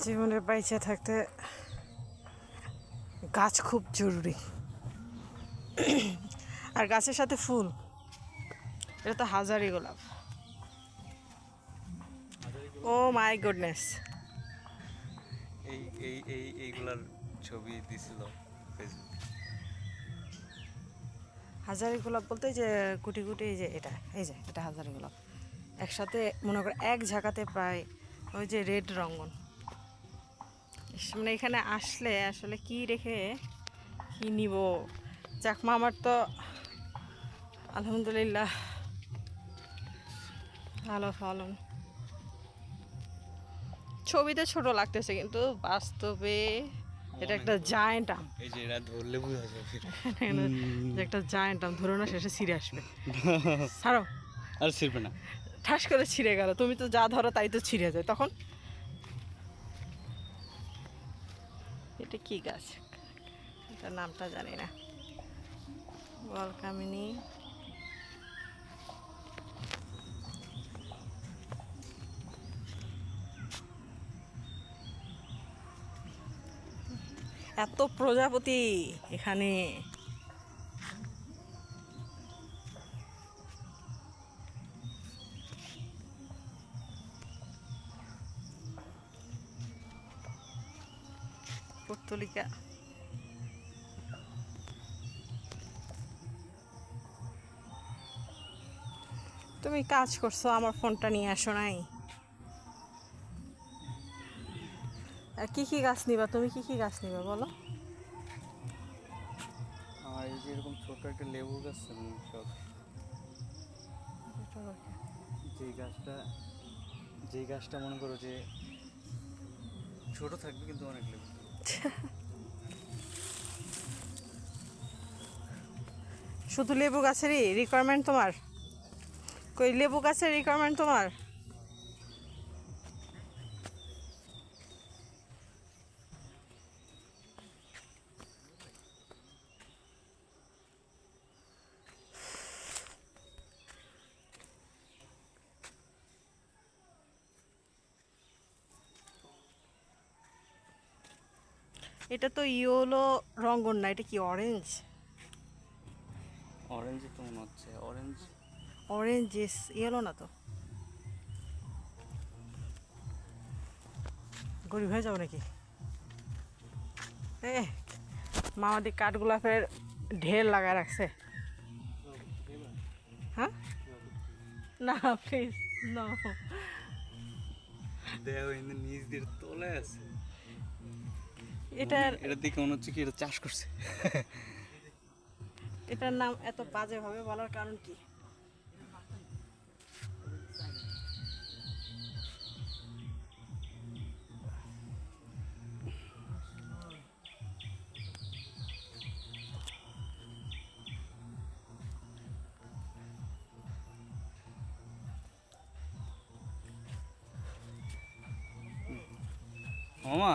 জীবনে বাইচে থাকতে গাছ খুব জরুরি। আর গাছের সাথে ফুল এটা তো হাজারি গোলাপ। Oh my goodness. এই এই এই এইগুলার ছবি দিছিল ফেসবুকে হাজারি গোলাপ বলতে যে কুটি কুটি এই যে এটা এই যে এটা হাজারি গোলাপ। একসাথে মনে করো এক ঝাঁকাতে প্রায় ওই যে রেড রঙন মানে এখানে আসলে আসলে কি রেখে কি নিব? চাকমা আমার তো আলহামদুলিল্লাহ ভালো ফলন। ছবিতে ছোট লাগতেছে কিন্তু বাস্তবে এটা একটা জায়েন্ট আম। এই যে এরা ধরলে বোঝা যাবে একটা জায়েন্ট আম ধরো না শেষে ছিঁড়ে আসবে। ছাড়ো। আর ছিড়বে না। ঠাস করে ছিঁড়ে গেল। তুমি তো যা ধরো তাই তো ছিঁড়ে যায়। তখন এটা কি গাছ? এটা নামটা জানি না। বল কামিনী। এত প্রজাপতি এখানে। পর্তলিকা তুমি কাজ করছ আমার ফোনটা নিয়ে আসো নাই। আর কি কি গাছ নিবা? তুমি কি কি গাছ নিবা বলো? আমার এই যে এরকম ছোট একটা লেবু গাছ সব। যে গাছটা যে গাছটা মনে করো যে ছোট থাকবে কিন্তু অনেক লেবু। শুধু লেবু গাছেরই রিকোয়ারমেন্ট তোমার? কই লেবু গাছের রিকোয়ারমেন্ট তোমার? এটা তো ইয়োলো রঙ্গন না এটা কি অরেঞ্জ অরেঞ্জ তো মনে হচ্ছে অরেঞ্জ অরেঞ্জ ইয়েলো না তো? গরিব হয়ে যাব নাকি? এ মামাদি কাঠগোলাপের ঢের লাগায় রাখছে। হ্যাঁ? না প্লিজ না দেহ নিজ দিয়ে তোলে আছে। এটার এটা দেখে মনে হচ্ছে কি এটা চাষ করছে। এটার নাম এত বাজেভাবে বলার কারণ কি? মামা